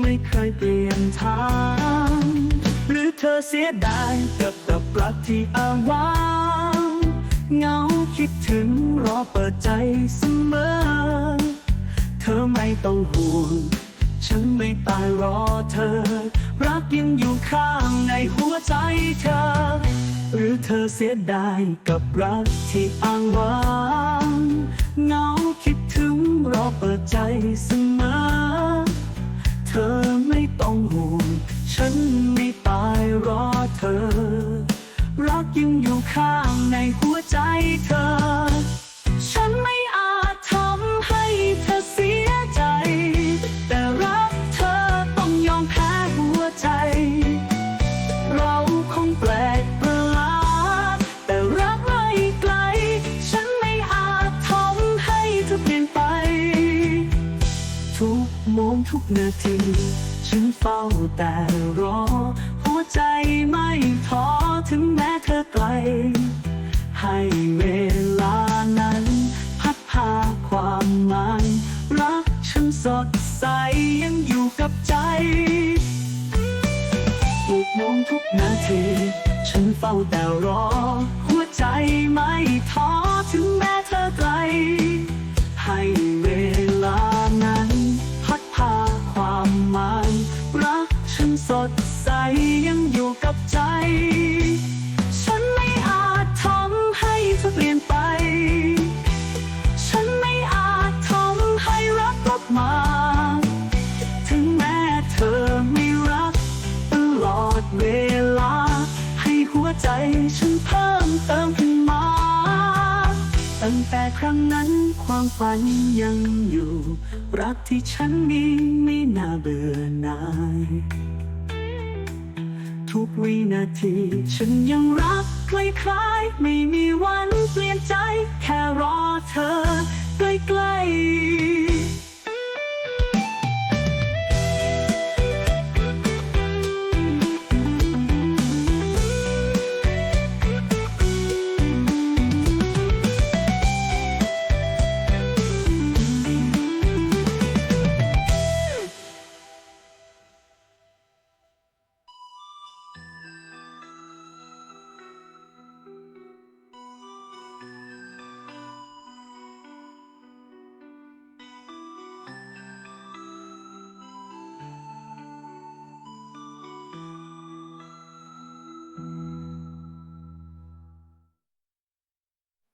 ไม่เคยเปลี่ยนทาง หรือเธอเสียดายกับกับรักที่อ้างว้างเงาคิดถึงรอเปิดใจเสมอ เธอไม่ต้องห่วง ฉันไม่ตายรอเธอ รักยังอยู่ข้างในหัวใจเธอ หรือเธอเสียดายกับรักที่อ้างว้าง เหงาคิดถึงรอเปิดใจเสมอ เธอไม่ต้องห่วง ฉันไม่ตายรอเธอ รักยังอยู่ข้างในหัวใจเธอ ทุกนาที ฉันเฝ้าแต่รอ หัวใจไม่ท้อถึงแม้เธอไกล ให้เวลานั้น พัดพาความหมายรักฉันสดใสยังอยู่กับใจทุกโมงทุกนาที ฉันเฝ้าแต่รอ ใจฉันเพิ่มเติมขึ้นมา ตั้งแต่ครั้งนั้นความฝันยังอยู่ รักที่ฉันมีไม่น่าเบื่อหน่าย ทุกวินาทีฉันยังรักคล้ายๆไม่มี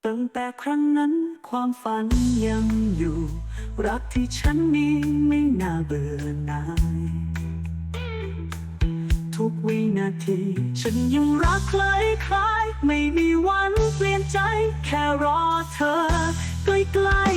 ตั้งแต่ครั้งนั้นความฝันยังอยู่ รักที่ฉันมีไม่น่าเบื่อหน่าย ทุกวินาที ฉันยังรักคล้ายคล้าย ไม่มีวันเปลี่ยนใจ แค่รอเธอใกล้